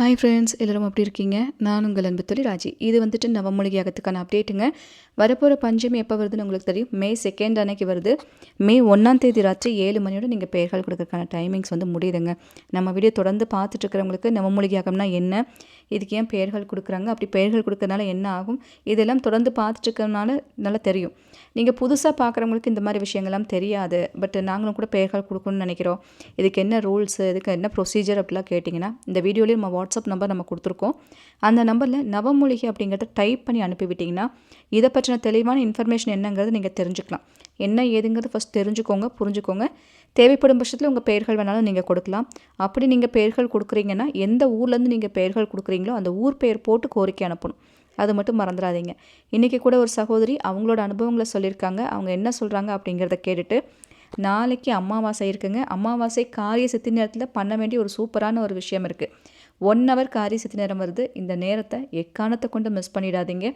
Hi friends எல்லோரும் எப்படி இருக்கீங்க? நான் உங்கள் அன்பு தொழில் ராஜி. இது வந்துட்டு நவமொழியாகத்துக்கான அப்டேட்டுங்க வரப்போகிற பஞ்சமி எப்போ வருதுன்னு உங்களுக்கு தெரியும்? மே செகண்ட் அன்னைக்கு வருது. மே ஒன்றாம் தேதி ராத்திரி ஏழு மணியோட நீங்கள் பெயர்கள் கொடுக்கறதுக்கான டைமிங்ஸ் வந்து முடியுதுங்க. நம்ம வீடியோ தொடர்ந்து பார்த்துட்டு இருக்கிறவங்களுக்கு நவமொழியாகம்னா என்ன? இதுக்கு ஏன் பெயர்கள் கொடுக்குறாங்க? அப்படி பெயர்கள் கொடுக்கறதுனால என்ன ஆகும்? இதெல்லாம் தொடர்ந்து பார்த்துட்ருக்கறதுனால நல்லா தெரியும். நீங்கள் புதுசாக பார்க்குறவங்களுக்கு இந்த மாதிரி விஷயங்கள்லாம் தெரியாது. பட் நாங்களும் கூட பெயர்கள் கொடுக்கணும்னு நினைக்கிறோம். இதுக்கு என்ன ரூல்ஸ்? இதுக்கு என்ன ப்ரொசீஜர் அப்படிலாம் கேட்டிங்கன்னா இந்த வீடியோலேயே நம்ம வாட்ஸ்அப் நம்பர் நம்ம கொடுத்துருக்கோம். அந்த நம்பரில் நவமொழிகை அப்படிங்கிறத டைப் பண்ணி அனுப்பிவிட்டிங்கன்னா இதை பற்றின தெளிவான இன்ஃபர்மேஷன் என்னங்கிறது நீங்கள் தெரிஞ்சுக்கலாம். என்ன ஏதுங்கிறது ஃபஸ்ட் தெரிஞ்சுக்கோங்க புரிஞ்சுக்கோங்க. தேவைப்படும் பட்சத்தில் உங்கள் பெயர்கள் வேணாலும் நீங்கள் கொடுக்கலாம். அப்படி நீங்கள் பெயர்கள் கொடுக்குறீங்கன்னா எந்த ஊர்லேருந்து நீங்கள் பெயர்கள் கொடுக்குறீங்களோ அந்த ஊர் பெயர் போட்டு கோரிக்கை அனுப்பணும். அது மட்டும் மறந்துடாதீங்க. இன்றைக்கி கூட ஒரு சகோதரி அவங்களோட அனுபவங்களை சொல்லியிருக்காங்க. அவங்க என்ன சொல்கிறாங்க அப்படிங்கிறத கேட்டுட்டு நாளைக்கு அமாவாசை இருக்குங்க. அமாவாசை காரிய சித்தி நேரத்தில் பண்ண வேண்டிய ஒரு சூப்பரான ஒரு விஷயம் இருக்குது ஒன் ஹவர் காரிய சித்தி நேரம் வருது. இந்த நேரத்தை எக்காரணத்தை கொண்டு மிஸ் பண்ணிடாதீங்க.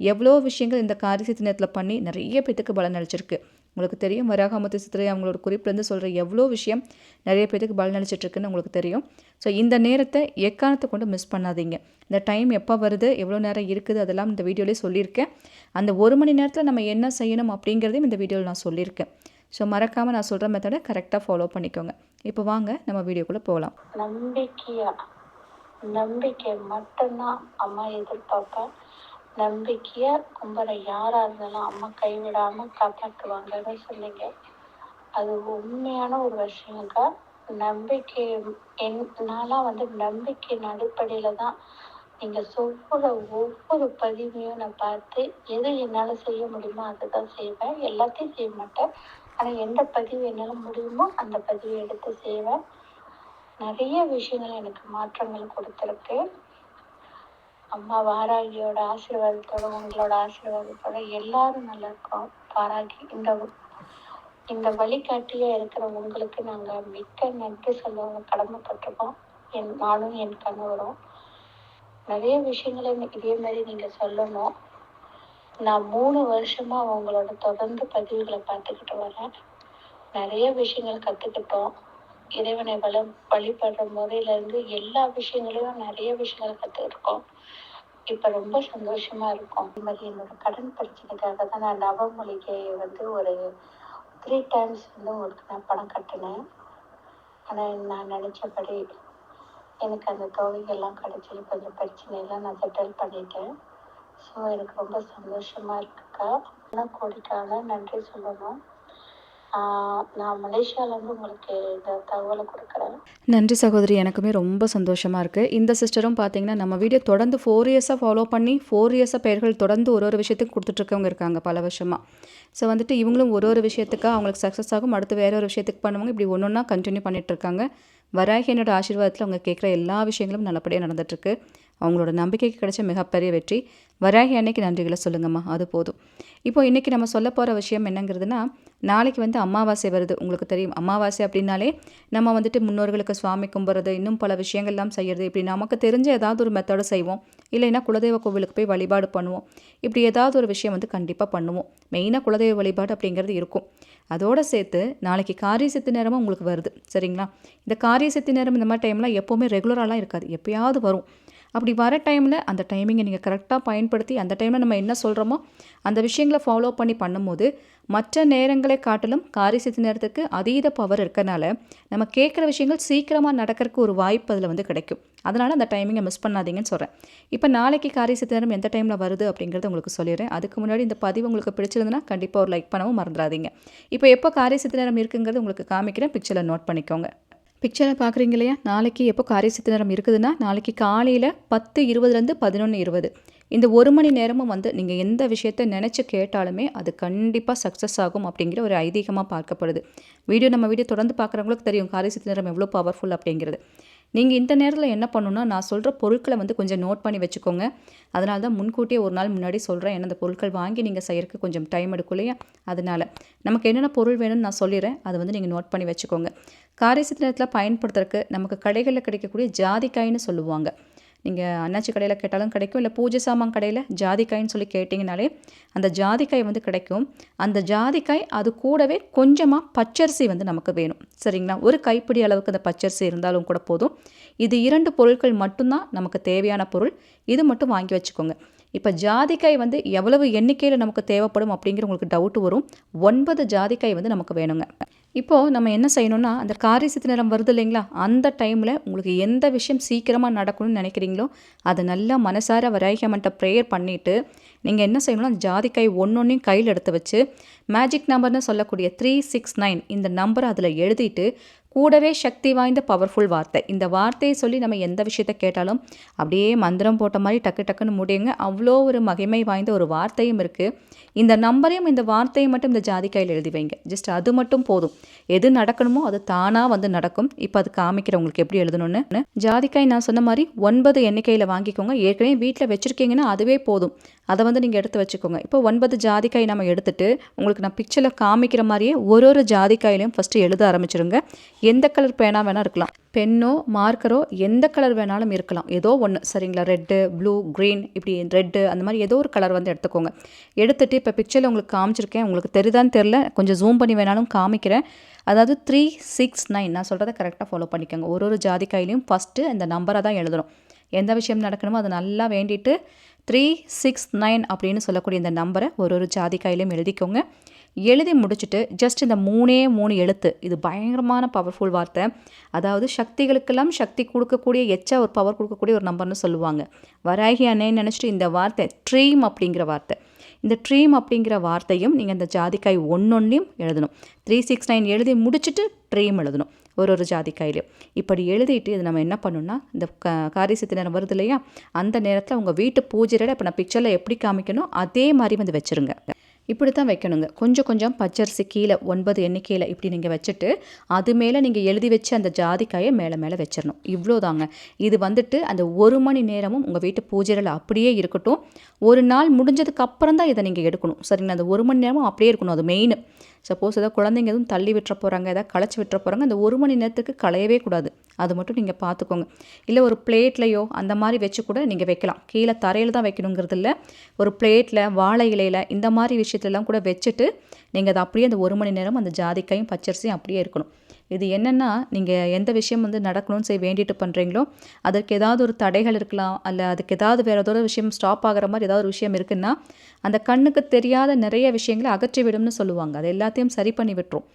எவ்வளோ விஷயங்கள் இந்த காரிய தினத்தில் நேரத்தில் பண்ணி நிறைய பேத்துக்கு பலன் அளிச்சிருக்கு. உங்களுக்கு தெரியும் வராகாமத்து சித்திரை அவங்களோட குறிப்பிலேருந்து சொல்கிற எவ்வளோ விஷயம் நிறைய பேருக்கு பலன் அளிச்சிட்ருக்குன்னு உங்களுக்கு தெரியும். ஸோ இந்த நேரத்தை எக்காரணத்தை கொண்டு மிஸ் பண்ணாதீங்க. இந்த டைம் எப்போ வருது எவ்வளோ நேரம் இருக்குது அதெல்லாம் இந்த வீடியோலேயே சொல்லியிருக்கேன். அந்த ஒரு மணி நேரத்தில் நம்ம என்ன செய்யணும் அப்படிங்கிறதையும் இந்த வீடியோவில் நான் சொல்லியிருக்கேன். ஸோ மறக்காமல் நான் சொல்கிற மெத்தடை கரெக்டாக ஃபாலோ பண்ணிக்கோங்க. இப்போ வாங்க நம்ம வீடியோக்குள்ளே போகலாம். நம்பிக்கையாக நம்பிக்கை மட்டும்தான் அம்மா எதிர்பார்ப்பேன் நம்பிக்கையா கும்புற யாரா இருந்தாலும் அம்மா கைவிடாம காப்பாற்றுவாங்கன்னு சொன்னீங்க. அது உண்மையான ஒரு விஷயங்க. நம்பிக்கை என் நான்லாம் வந்து நம்பிக்கையின் அடிப்படையில தான் நீங்க சொல்ற ஒவ்வொரு பதிவையும் நான் பார்த்து எது என்னால செய்ய முடியுமோ அதுதான் செய்வேன். எல்லாத்தையும் செய்ய மாட்டேன். ஆனா எந்த பதிவு என்னால முடியுமோ அந்த பதிவை எடுத்து செய்வேன். நிறைய விஷயங்கள் எனக்கு மாற்றங்கள் கொடுத்துருக்கு. அம்மா வாராகியோட ஆசீர்வாதத்தோட உங்களோட ஆசீர்வாதத்தோட எல்லாரும் நல்லா இருக்கோம். பாராகி இந்த இந்த வழிகாட்டியாக இருக்கிற உங்களுக்கு நாங்க மிக்க நன்றி சொல்லுவோம் கடமைப்பட்டிருக்கோம். என் நானும் என் கணவரும். நிறைய விஷயங்களை இதே மாதிரி நீங்க சொல்லணும். நான் மூணு வருஷமா உங்களோட தொடர்ந்து பதிவுகளை பார்த்துக்கிட்டு வரேன். நிறைய விஷயங்கள் கத்துக்கிட்டோம். இறைவனை வள வழிபடுற முறையில இருந்து எல்லா விஷயங்களையும் நிறைய விஷயங்கள் கற்றுருக்கோம் இப்ப ரொம்ப சந்தோஷமா இருக்கும். இது மாதிரி என்னோட கடன் பிரச்சனைக்காக தான் நான் நவமொழிகையை வந்து ஒரு த்ரீ டைம்ஸ் வந்து உங்களுக்கு நான் பணம் கட்டினேன். ஆனால் நான் நினைச்சபடி எனக்கு அந்த தொகைகள்லாம் கிடைச்சி கொஞ்சம் பிரச்சனையெல்லாம் நான் செட்டில் பண்ணிட்டேன். ஸோ எனக்கு ரொம்ப சந்தோஷமா இருக்குக்கா. ஆனால் கோடிக்காக நன்றி சொல்லணும். நான் மலேசியாவிலேருந்து உங்களுக்கு இந்த தகவலை கொடுக்குறேன். நன்றி சகோதரி எனக்குமே ரொம்ப சந்தோஷமாக இருக்குது இந்த சிஸ்டரும் பார்த்தீங்கன்னா நம்ம வீடியோ தொடர்ந்து ஃபோர் இயர்ஸாக ஃபாலோ பண்ணி ஃபோர் இயர்ஸாக பெயர்கள் தொடர்ந்து ஒரு ஒரு விஷயத்துக்கு கொடுத்துட்ருக்கவங்க இருக்காங்க பல வருஷமாக ஸோ வந்துட்டு இவங்களும் ஒரு ஒரு விஷயத்துக்காக அவங்களுக்கு சக்ஸஸ் ஆகும் அடுத்து வேற ஒரு விஷயத்துக்கு பண்ணுவாங்க இப்படி ஒன்று ஒன்றா கண்டினியூ பண்ணிகிட்ருக்காங்க என்னோட ஆசீர்வாதத்தில் அவங்க கேட்குற எல்லா விஷயங்களும் நல்லபடியாக நடந்துட்டுருக்கு அவங்களோட நம்பிக்கைக்கு கிடைச்ச மிகப்பெரிய வெற்றி. வராகி அன்னைக்கு நன்றிகளை சொல்லுங்கம்மா அது போதும். இப்போ இன்றைக்கி நம்ம சொல்ல போகிற விஷயம் என்னங்கிறதுனா நாளைக்கு வந்து அமாவாசை வருது உங்களுக்கு தெரியும். அமாவாசை அப்படின்னாலே நம்ம வந்துட்டு முன்னோர்களுக்கு சுவாமி கும்பிட்றது இன்னும் பல விஷயங்கள்லாம் செய்கிறது இப்படி நமக்கு தெரிஞ்ச ஏதாவது ஒரு மெத்தடை செய்வோம். இல்லைன்னா குலதெய்வ கோவிலுக்கு போய் வழிபாடு பண்ணுவோம். இப்படி ஏதாவது ஒரு விஷயம் வந்து கண்டிப்பாக பண்ணுவோம். மெயினாக குலதெய்வ வழிபாடு அப்படிங்கிறது இருக்கும். அதோடு சேர்த்து நாளைக்கு காரிய சித்து நேரமும் உங்களுக்கு வருது. சரிங்களா? இந்த காரிய சித்து நேரம் இந்த மாதிரி டைம்லாம் எப்போவுமே ரெகுலராலாம் இருக்காது. எப்பயாவது வரும். அப்படி வர டைமில் அந்த டைமிங்கை நீங்கள் கரெக்டாக பயன்படுத்தி அந்த டைமில் நம்ம என்ன சொல்கிறோமோ அந்த விஷயங்களை ஃபாலோ பண்ணி பண்ணும்போது மற்ற நேரங்களை காட்டிலும் காரிய சித்து நேரத்துக்கு அதீத பவர் இருக்கனால நம்ம கேட்குற விஷயங்கள் சீக்கிரமாக நடக்கிறதுக்கு ஒரு வாய்ப்பு அதில் வந்து கிடைக்கும். அதனால் அந்த டைமிங்கை மிஸ் பண்ணாதீங்கன்னு சொல்கிறேன் இப்போ நாளைக்கு காரிய நேரம் எந்த டைமில் வருது அப்படிங்கிறத உங்களுக்கு சொல்லிடுறேன். அதுக்கு முன்னாடி இந்த பதிவு உங்களுக்கு பிடிச்சிருந்துன்னா கண்டிப்பாக ஒரு லைக் பண்ணவும் மறந்துடாதீங்க. இப்போ எப்போ காரிய சித்து நேரம் இருக்குங்கிறது உங்களுக்கு காமிக்கிறேன். பிக்சரில் நோட் பண்ணிக்கோங்க. பிக்சரை பார்க்குறீங்க இல்லையா நாளைக்கு எப்போ காரிய சித்து நேரம் இருக்குதுன்னா நாளைக்கு காலையில் பத்து இருபதுலேருந்து பதினொன்று இருபது. இந்த ஒரு மணி நேரமும் வந்து நீங்கள் எந்த விஷயத்த நினச்சி கேட்டாலுமே அது கண்டிப்பாக சக்ஸஸ் ஆகும் அப்படிங்கிற ஒரு ஐதீகமாக பார்க்கப்படுது. வீடியோ நம்ம வீடியோ தொடர்ந்து பார்க்குறவங்களுக்கு தெரியும் காரிய சித்து நேரம் எவ்வளோ பவர்ஃபுல் அப்படிங்கிறது. நீங்கள் இந்த நேரத்தில் என்ன பண்ணணும்னா நான் சொல்கிற பொருட்களை வந்து கொஞ்சம் நோட் பண்ணி வச்சுக்கோங்க. அதனால தான் முன்கூட்டியே ஒரு நாள் முன்னாடி சொல்கிறேன் ஏன்னா அந்த பொருட்கள் வாங்கி நீங்கள் செய்கிறக்கு கொஞ்சம் டைம் எடுக்கும் இல்லையா அதனால். நமக்கு என்னென்ன பொருள் வேணும்னு நான் சொல்லிடுறேன். அதை வந்து நீங்கள் நோட் பண்ணி வச்சுக்கோங்க. காரிய நேரத்தில் பயன்படுத்துறதுக்கு நமக்கு கடைகளில் கிடைக்கக்கூடிய ஜாதிக்காயின்னு சொல்லுவாங்க. நீங்கள் அண்ணாச்சி கடையில் கேட்டாலும் கிடைக்கும். இல்லை பூஜை சாமான் கடையில் ஜாதிக்காய்ன்னு சொல்லி கேட்டிங்கனாலே அந்த ஜாதிக்காய் வந்து கிடைக்கும். அந்த ஜாதிக்காய் அது கூடவே கொஞ்சமாக பச்சரிசி வந்து நமக்கு வேணும். சரிங்களா? ஒரு கைப்பிடி அளவுக்கு அந்த பச்சரிசி இருந்தாலும் கூட போதும். இது இரண்டு பொருட்கள் மட்டும்தான் நமக்கு தேவையான பொருள். இது மட்டும் வாங்கி வச்சுக்கோங்க. இப்போ ஜாதிக்காய் வந்து எவ்வளவு எண்ணிக்கையில் நமக்கு தேவைப்படும் அப்படிங்கிற உங்களுக்கு டவுட் வரும். ஒன்பது ஜாதிக்காய் வந்து நமக்கு வேணுங்க. இப்போது நம்ம என்ன செய்யணும்னா அந்த காரிசித்து நேரம் வருது இல்லைங்களா? அந்த டைமில் உங்களுக்கு எந்த விஷயம் சீக்கிரமாக நடக்கணும்னு நினைக்கிறீங்களோ அதை நல்லா மனசார வராகியமன்ட்ட ப்ரேயர் பண்ணிவிட்டு நீங்கள் என்ன செய்யணும்னா அந்த ஜாதிக்காய் ஒன்றொன்றையும் கையில் எடுத்து வச்சு மேஜிக் நம்பர்னு சொல்லக்கூடிய த்ரீ சிக்ஸ் நைன் இந்த நம்பரை அதில் எழுதிட்டு கூடவே சக்தி வாய்ந்த பவர்ஃபுல் வார்த்தை. இந்த வார்த்தையை சொல்லி நம்ம எந்த விஷயத்த கேட்டாலும் அப்படியே மந்திரம் போட்ட மாதிரி டக்கு டக்குன்னு முடியுங்க அவ்வளோ ஒரு மகிமை வாய்ந்த ஒரு வார்த்தையும் இருக்குது இந்த நம்பரையும் இந்த வார்த்தையும் மட்டும் இந்த ஜாதிக்காயில் எழுதி வைங்க. ஜஸ்ட் அது மட்டும் போதும். எது நடக்கணுமோ அது தானாக வந்து நடக்கும். இப்போ அது காமிக்கிறவங்களுக்கு எப்படி எழுதணும்னு? ஜாதிக்காய் நான் சொன்ன மாதிரி ஒன்பது எண்ணிக்கையில் வாங்கிக்கோங்க. ஏற்கனவே வீட்டில் வச்சுருக்கீங்கன்னா அதுவே போதும். அதை வந்து நீங்கள் எடுத்து வச்சுக்கோங்க. இப்போ ஒன்பது ஜாதிக்காய் நம்ம எடுத்துட்டு உங்களுக்கு நான் பிக்சரில் காமிக்கிற மாதிரியே ஒரு ஒரு ஜாதிக்காயிலையும் ஃபஸ்ட்டு எழுத ஆரம்பிச்சிருங்க. எந்த கலர் பேனா வேணால் இருக்கலாம். பென்னோ மார்க்கரோ எந்த கலர் வேணாலும் இருக்கலாம். ஏதோ ஒன்று சரிங்களா? ரெட்டு ப்ளூ க்ரீன் இப்படி ரெட்டு அந்த மாதிரி ஏதோ ஒரு கலர் வந்து எடுத்துக்கோங்க. எடுத்துட்டு இப்போ பிக்சரில் உங்களுக்கு காமிச்சிருக்கேன். உங்களுக்கு தெரியுதான்னு தெரில கொஞ்சம் ஜூம் பண்ணி வேணாலும் காமிக்கிறேன். அதாவது த்ரீ சிக்ஸ் நைன் நான் சொல்கிறத கரெக்டாக ஃபாலோ பண்ணிக்கோங்க. ஒரு ஒரு ஜாதிக்காயிலையும் ஃபஸ்ட்டு இந்த நம்பரை தான் எழுதணும். எந்த விஷயம் நடக்கணுமோ அதை நல்லா வேண்டிட்டு த்ரீ சிக்ஸ் நைன் அப்படின்னு சொல்லக்கூடிய இந்த நம்பரை ஒரு ஒரு ஜாதிக்காயிலையும் எழுதிக்கோங்க. எழுதி முடிச்சுட்டு ஜஸ்ட் இந்த மூணே மூணு எழுத்து. இது பயங்கரமான பவர்ஃபுல் வார்த்தை. அதாவது சக்திகளுக்கெல்லாம் சக்தி கொடுக்கக்கூடிய எச்சா ஒரு பவர் கொடுக்கக்கூடிய ஒரு நம்பர்னு சொல்லுவாங்க. வராகி அண்ணேன்னு நினச்சிட்டு இந்த வார்த்தை ட்ரீம் அப்படிங்கிற வார்த்தை. இந்த ட்ரீம் அப்படிங்கிற வார்த்தையும் நீங்கள் இந்த ஜாதிக்காய் ஒன்னொன்னையும் எழுதணும். த்ரீ சிக்ஸ் நைன் எழுதி முடிச்சுட்டு ட்ரீம் எழுதணும். ஒரு ஒரு ஜாதிக்காயிலையும். இப்படி எழுதிட்டு இது நம்ம என்ன பண்ணணும்னா இந்த க காரிசத்து நேரம் வருது இல்லையா? அந்த நேரத்தில் உங்கள் வீட்டு பூஜையில் இப்போ நான் பிக்சரில் எப்படி காமிக்கணும் அதே மாதிரி வந்து வச்சுருங்க. இப்படி தான் வைக்கணுங்க. கொஞ்சம் கொஞ்சம் பச்சரிசி கீழே ஒன்பது எண்ணிக்கையில் இப்படி நீங்கள் வச்சுட்டு அது மேலே நீங்கள் எழுதி வச்சு அந்த ஜாதிக்காயை மேலே மேலே வச்சிடணும் இவ்வளோதாங்க. இது வந்துட்டு அந்த ஒரு மணி நேரமும் உங்கள் வீட்டு பூஜைகள் அப்படியே இருக்கட்டும். ஒரு நாள் முடிஞ்சதுக்கு அப்புறம் தான் இதை நீங்கள் எடுக்கணும். சரிங்களா? அந்த ஒரு மணி நேரமும் அப்படியே இருக்கணும். அது மெயின் சப்போஸ் ஏதாவது குழந்தைங்க எதுவும் தள்ளி விட்டுற போகிறாங்க ஏதாவது களைச்சி விட்டுற போகிறாங்க அந்த ஒரு மணி நேரத்துக்கு களையவே கூடாது. அது மட்டும் நீங்கள் பார்த்துக்கோங்க இல்லை ஒரு பிளேட்லையோ அந்த மாதிரி வச்சு கூட நீங்கள் வைக்கலாம். கீழே தரையில் தான் வைக்கணுங்கிறது இல்லை. ஒரு பிளேட்டில் வாழை இலையில் இந்த மாதிரி விஷயத்துலலாம் கூட வச்சுட்டு நீங்கள் அதை அப்படியே அந்த ஒரு மணி நேரம் அந்த ஜாதிக்காயும் பச்சரிசியும் அப்படியே இருக்கணும். இது என்னென்னா நீங்கள் எந்த விஷயம் வந்து நடக்கணும்னு சொல்லி வேண்டிட்டு பண்ணுறீங்களோ அதற்கு ஏதாவது ஒரு தடைகள் இருக்கலாம் அல்ல அதுக்கு ஏதாவது வேறு ஏதாவது ஒரு விஷயம் ஸ்டாப் ஆகிற மாதிரி ஏதாவது ஒரு விஷயம் இருக்குன்னா அந்த கண்ணுக்கு தெரியாத நிறைய விஷயங்களை அகற்றி விடும்னு சொல்லுவாங்க. அது எல்லாத்தையும் சரி பண்ணி விட்டுரும்.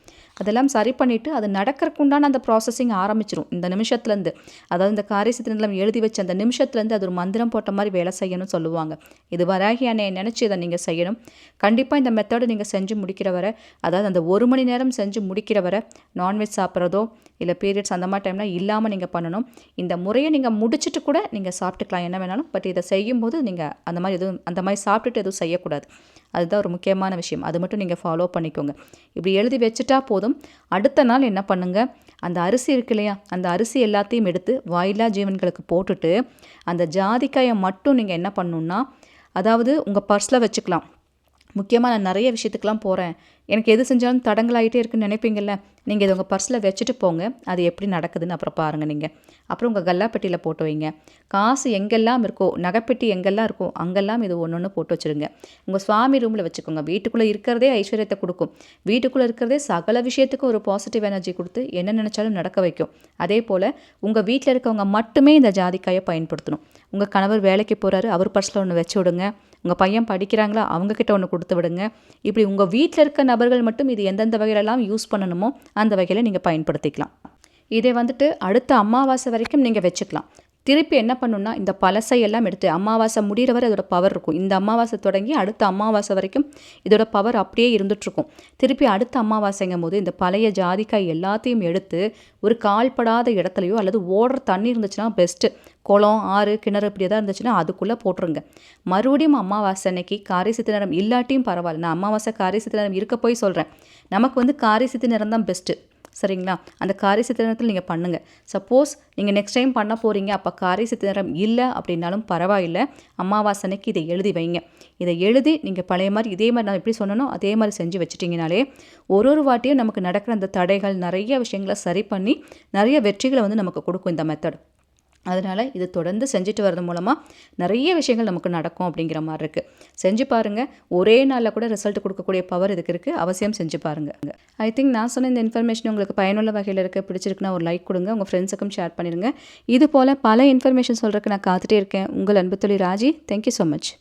அதெல்லாம் சரி பண்ணிவிட்டு அது நடக்கிறக்குண்டான அந்த ப்ராசஸிங் ஆரம்பிச்சிடும் இந்த நிமிஷத்துலேருந்து அதாவது இந்த காரியசித்திரம் எழுதி வச்ச அந்த நிமிஷத்துலேருந்து அது ஒரு மந்திரம் போட்ட மாதிரி வேலை செய்யணும்னு சொல்லுவாங்க. இது வராகி அன்னையை நினச்சி இதை நீங்கள் செய்யணும். கண்டிப்பாக இந்த மெத்தடை நீங்கள் செஞ்சு முடிக்கிற வரை அதாவது அந்த ஒரு மணி நேரம் செஞ்சு முடிக்கிற வரை நான்வெஜ் சாப்பிட்றதோ இல்லை பீரியட்ஸ் அந்த மாதிரி டைம்லாம் இல்லாமல் நீங்கள் பண்ணணும். இந்த முறையை நீங்கள் முடிச்சுட்டு கூட நீங்கள் சாப்பிட்டுக்கலாம். என்ன வேணாலும். பட் இதை செய்யும்போது நீங்கள் அந்த மாதிரி எதுவும் அந்த மாதிரி சாப்பிட்டுட்டு எதுவும் செய்யக்கூடாது. அதுதான் ஒரு முக்கியமான விஷயம். அது மட்டும் நீங்கள் ஃபாலோ பண்ணிக்கோங்க. இப்படி எழுதி வச்சுட்டா போதும். அடுத்த நாள் என்ன பண்ணுங்கள் அந்த அரிசி இருக்கு இல்லையா? அந்த அரிசி எல்லாத்தையும் எடுத்து வாயிலா ஜீவன்களுக்கு போட்டுட்டு அந்த ஜாதிக்காயை மட்டும் நீங்கள் என்ன பண்ணணுன்னா அதாவது உங்கள் பர்ஸில் வச்சுக்கலாம். முக்கியமாக நான் நிறைய விஷயத்துக்கெலாம் போகிறேன் எனக்கு எது செஞ்சாலும் தடங்கலாகிட்டே இருக்குன்னு நினைப்பீங்கல்ல? நீங்கள் இதை உங்கள் பர்ஸில் வச்சுட்டு போங்க. அது எப்படி நடக்குதுன்னு அப்புறம் பாருங்கள் நீங்கள் அப்புறம் உங்கள் கல்லாப்பெட்டியில் போட்டு வைங்க. காசு எங்கெல்லாம் இருக்கோ நகைப்பெட்டி எங்கெல்லாம் இருக்கோ அங்கெல்லாம் இது ஒன்று ஒன்று போட்டு வச்சுருங்க. உங்கள் சுவாமி ரூமில் வச்சுக்கோங்க. வீட்டுக்குள்ளே இருக்கிறதே ஐஸ்வர்யத்தை கொடுக்கும். வீட்டுக்குள்ளே இருக்கிறதே சகல விஷயத்துக்கும் ஒரு பாசிட்டிவ் எனர்ஜி கொடுத்து என்ன நினச்சாலும் நடக்க வைக்கும். அதே போல் உங்கள் வீட்டில் இருக்கவங்க மட்டுமே இந்த ஜாதிக்காயை பயன்படுத்தணும். உங்கள் கணவர் வேலைக்கு போகிறாரு அவர் பர்ஸில் ஒன்று வச்சு விடுங்க. உங்கள் பையன் படிக்கிறாங்களா அவங்கக்கிட்ட ஒன்று கொடுத்து விடுங்க. இப்படி உங்கள் வீட்டில் இருக்க நபர்கள் மட்டும் இது எந்தெந்த வகையிலலாம் யூஸ் பண்ணணுமோ அந்த வகையில் நீங்கள் பயன்படுத்திக்கலாம். இதை வந்துட்டு அடுத்த அமாவாசை வரைக்கும் நீங்கள் வச்சுக்கலாம். திருப்பி என்ன பண்ணுன்னா இந்த பழசை எல்லாம் எடுத்து அமாவாசை முடிகிற வரை அதோட பவர் இருக்கும். இந்த அமாவாசை தொடங்கி அடுத்த அமாவாசை வரைக்கும் இதோட பவர் அப்படியே இருந்துகிட்ருக்கும் திருப்பி அடுத்த அமாவாசைங்கும் போது இந்த பழைய ஜாதிக்காய் எல்லாத்தையும் எடுத்து ஒரு கால்படாத இடத்துலையோ அல்லது ஓடுற தண்ணி இருந்துச்சுன்னா பெஸ்ட்டு குளம் ஆறு கிணறு இப்படி எதாவது இருந்துச்சுன்னா அதுக்குள்ளே போட்டுருங்க. மறுபடியும் அமாவாசை அன்னைக்கு காரிசித்து நேரம் இல்லாட்டியும் பரவாயில்ல. நான் அமாவாசை காரிசித்து நேரம் இருக்க போய் சொல்கிறேன் நமக்கு வந்து காரிசித்து நேரம் தான் பெஸ்ட்டு சரிங்களா? அந்த காரிய சித்திரத்தில் நீங்கள் பண்ணுங்கள் சப்போஸ் நீங்கள் நெக்ஸ்ட் டைம் பண்ண போகிறீங்க அப்போ காரி சித்திரம் இல்லை அப்படின்னாலும் பரவாயில்லை. அமாவாசனைக்கு இதை எழுதி வைங்க. இதை எழுதி நீங்கள் பழைய மாதிரி இதே மாதிரி நான் எப்படி சொன்னனோ அதே மாதிரி செஞ்சு வச்சுட்டிங்கனாலே ஒரு ஒரு வாட்டியும் நமக்கு நடக்கிற அந்த தடைகள் நிறைய விஷயங்களை சரி பண்ணி நிறைய வெற்றிகளை வந்து நமக்கு கொடுக்கும் இந்த மெத்தட் அதனால் இது தொடர்ந்து செஞ்சுட்டு வரது மூலமாக நிறைய விஷயங்கள் நமக்கு நடக்கும் அப்படிங்கிற மாதிரி இருக்குது செஞ்சு பாருங்கள் ஒரே நாளில் கூட ரிசல்ட் கொடுக்கக்கூடிய பவர் இதுக்கு இருக்குது அவசியம் செஞ்சு பாருங்கள் ஐ திங்க் நான் சொன்ன இந்த இன்ஃபர்மேஷன் உங்களுக்கு பயனுள்ள வகையில் இருக்க. பிடிச்சிருக்குன்னா ஒரு லைக் கொடுங்க. உங்கள் ஃப்ரெண்ட்ஸுக்கும் ஷேர் பண்ணிடுங்க. இது போல் பல இன்ஃபர்மேஷன் சொல்கிறதுக்கு நான் காத்துட்டே இருக்கேன். உங்கள் அன்பு தொழில் ராஜி தேங்க்யூ ஸோ மச்